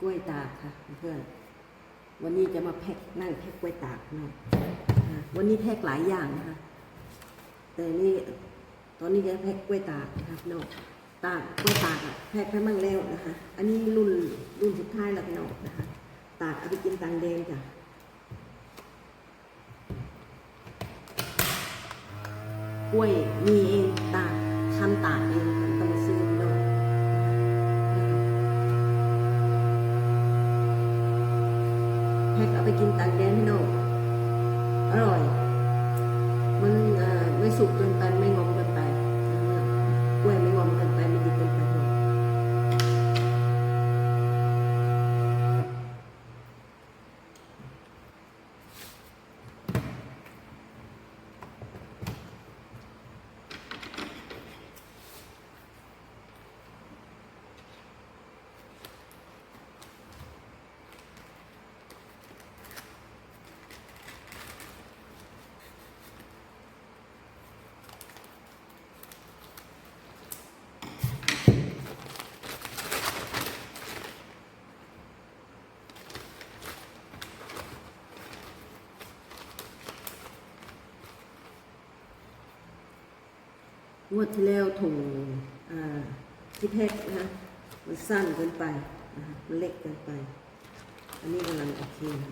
กล้วยตากค่ะเพื่อน วันนี้จะมาแพ็คนั่งแพ็คกล้วยตากนะวันนี้แพ็คหลายอย่างนะคะแต่นี่ตอนนี้จะแพ็คกล้วยตากนะคะน้องตากกล้วยตากอะแพ็คไปมั่งแล้วนะคะ อันนี้รุ่นรุ่นสุดท้ายแล้วพี่น้องนะคะ ตากเอาไปกินตังแดงจ้ะกล้วยมีเองตากทำตากเอง แพ็คเอาไปกินตังแดดพี่น้องอร่อย มันไม่สุกเกินไปไม่งอมเกินไปกล้วยไม่งอมเกินไปไม่ดิบเกินไปเลยง วดที่แล้วถุงที่แพ็คนะคะมันสั้นเกินไปมันเล็กเกินไป อันนี้กำลังโอเคนะ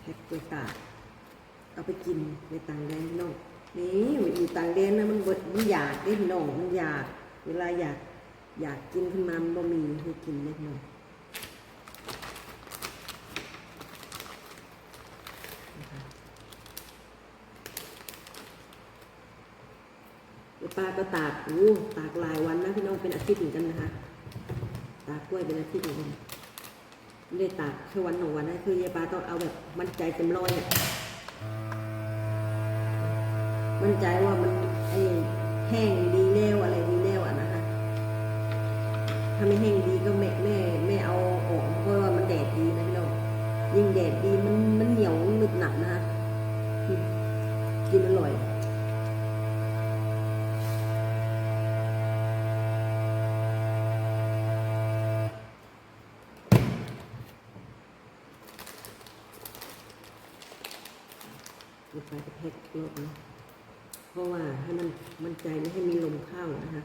แพ็คกล้วยตาเอาไปกินในต่างแดนน้องนี่อยู่ต่างแดนนะมันบดมันอยากได้พี่น้องมันอยาก เวลาอยากอยากกินขึ้นมามันบ่มีให้กินเล็กน้อย ป้าก็ตากอู้ตากหลายวันนะพี่น้องเป็นอาทิตย์เหมือนกันนะคะ ตากกล้วยเป็นอาทิตย์เหมือนกันไม่ได้ตากแค่วันสองวันนะคือยายปาต้องเอาแบบมั่นใจเต็มร้อยอะมั่นใจว่ามันไอ้แห้งดีแล้วอะไรดีแล้วอะนะคะ ถ้าไม่แห้งดีก็แม่แม่แม่เอาออกเพราะว่ามันแดดดีนะพี่น้องยิ่งแดดดีมันมันเหนียวหนึบหนับนะคะกินอร่อย ลงไปกระแทกรอบนะเพราะว่าให้มันมันใจไม่ให้มีลมเข้านะคะ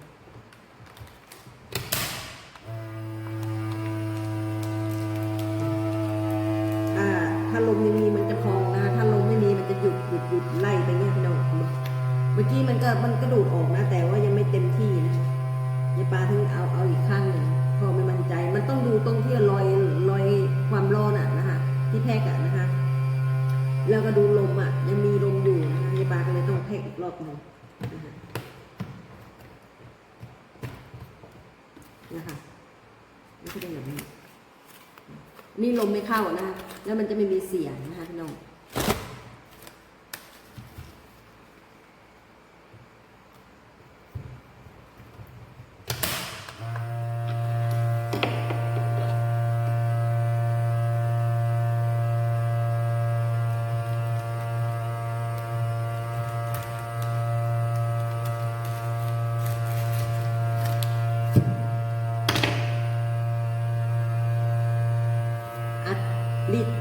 ถ้าถ้าลมยังมีมันจะพองนะถ้าลมไม่มีมันจะหยุดหยุดหยุดไล่ไปเงี้ยพี่น้องเมื่อกี้มันก็มันก็ดูดออกนะ แต่ว่ายังไม่เต็มที่นะยายปลาถึงเอาเอาอีกข้างหนึ่งพอไม่มั่นใจ มันต้องดูตรงที่รอยรอยความร้อนอะนะคะที่แพกอะนะ แล้วก็ดูลมอะยังมีลมอยู่นะคะยายปาก็เลยต้องแพ็กอีกรอบหนึ่งนะคะนี่คือเป็นแบบนี้ นี่ลมไม่เข้านะคะแล้วมันจะไม่มีเสียงนะคะพี่น้อง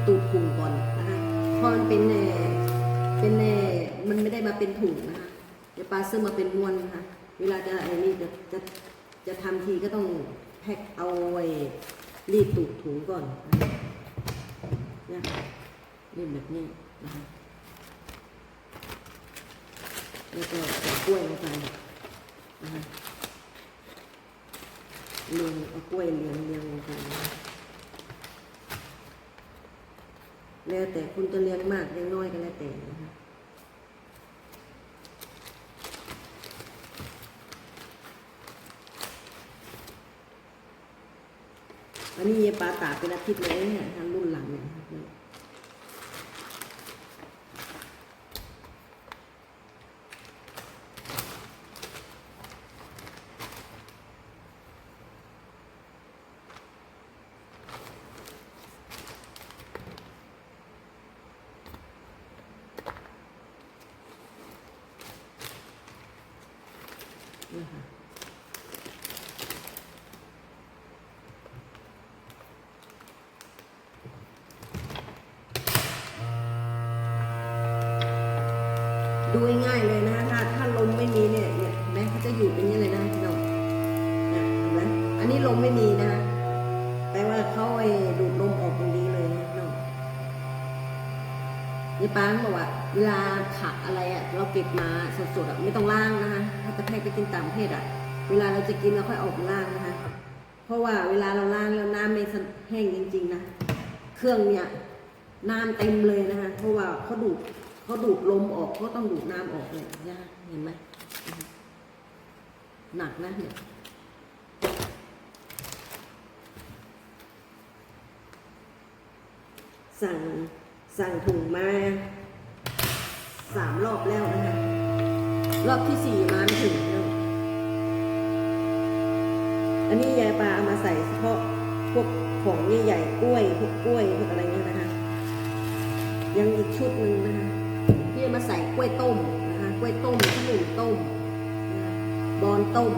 ตูดถุงก่อนนะคะพราะมันเป็นแน่เป็นแน่มันไม่ได้มาเป็นถุงนะคะเดี๋ยวปลาซื้อมาเป็นมวนนะคะเวลาจะไอ้นี่จะจะจะทำทีก็ต้องแพ็คเอาไว้รีดตูดถุงก่อนนะคะเนี่ยรีดแบบนี้นะคะแล้วก็ใส่กล้วยลงไปนะคะเรียงเอากล้วยเรียงเรียงลงไปนะคะ แล้วแต่คุณจะเลี้ยงมากเลี้ยงน้อยก็แล้วแต่นะคะอันนี้ยายปลาตากเป็นอาทิตย์เลยเนี่ยทำรุ่นหลังเนี่ยนะครับ นะ คะดูง่ายเลยนะคะถ้าถ้าลมไม่มีเนี่ยเนี่ยแม้เขาจะอยู่เป็นอย่างนี้เลยนะพี่น้องเนี่ยเห็นไหมอันนี้ลมไม่มีนะคะแปลว่าเขาไอ้ดูดลมออกตรงนี้ ยายปาบอกว่าเวลาผักอะไรอะเราเก็บมาสดๆอะไม่ต้องล้างนะคะถ้าจะให้ไปกินต่างประเทศอะ เวลาเราจะกินเราค่อยออกล้างนะคะ เพราะว่าเวลาเราล้างแล้วน้ำไม่แห้งจริง ๆนะเครื่องเนี่ยน้ำเต็มเลยนะคะ เพราะว่าเขาดูดเขาดูดลมออกเขาต้องดูดน้ำออกเลยยากเห็นไหมหนักนะเนี่ยสั่ง สั่งถุงมาสามรอบแล้วนะคะรอบที่สี่มาไม่ถึงแล้วอันนี้ยายปลาเอามาใส่เฉพาะพวกของใหญ่ๆกล้วยพวกกล้วยพวกอะไรเงี้ยนะคะ ยังอีกชุดหนึ่งนะคะที่อมาใส่กล้วยต้มนะคะกล้วยต้มขนุนต้มบอนต้ม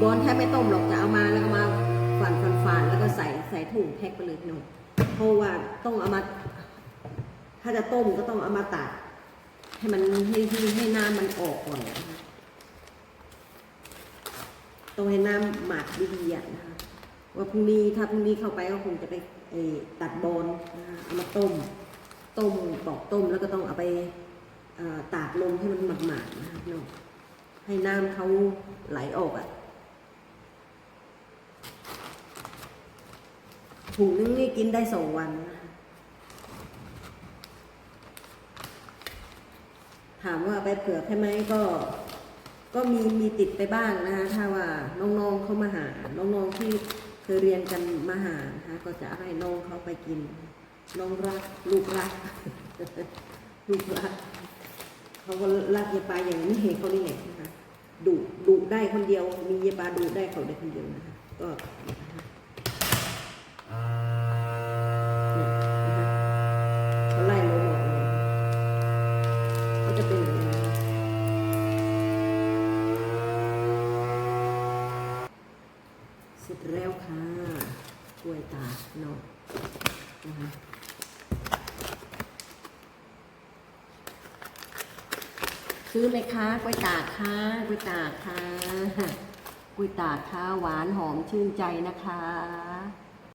บอนแทบไม่ต้มหรอกจะเอามาแล้วก็มาฝันฝันฝันแล้วก็ใส่ใส่ถุงแพ็คไปเลยพี่น้อง เพราะว่าต้องเอามา ถ้าจะต้มก็ต้องเอามาตัด ให้มันให้ให้ให้น้ำมันออกก่อนนะคะต้องให้น้ำหมักดีๆอะนะคะว่าพรุ่งนี้ถ้าพรุ่งนี้เข้าไปก็คงจะไปตัดบอนนะคะเอามาต้ม ต้มปอกต้มแล้วก็ต้องเอาไปตากลมให้มันหมาดๆนะคะพี่น้องให้น้ำเขาไหลออกอะ่ะ ถุงนึงนี่กินได้สองวันนะคะถามว่าไปเผือกใช่ไหมก็ก็มีมีติดไปบ้างนะคะถ้าว่าน้องๆเขามาหา น้องๆที่เคยเรียนกันมาหานะคะก็จะให้น้องเขาไปกิน น้องรักลูกรัก ลูกรักเขาก็รักเยาปลาอย่างนี้เขานี่แหละนะคะดุดุได้คนเดียว มีเยาปลาดุได้เขาได้คนเดียวนะคะก็ เนาะซื้อไหมคะกล้วยตากค่ะกล้วยตากค่ะกล้วยตากค่ะหวานหอมชื่นใจนะคะ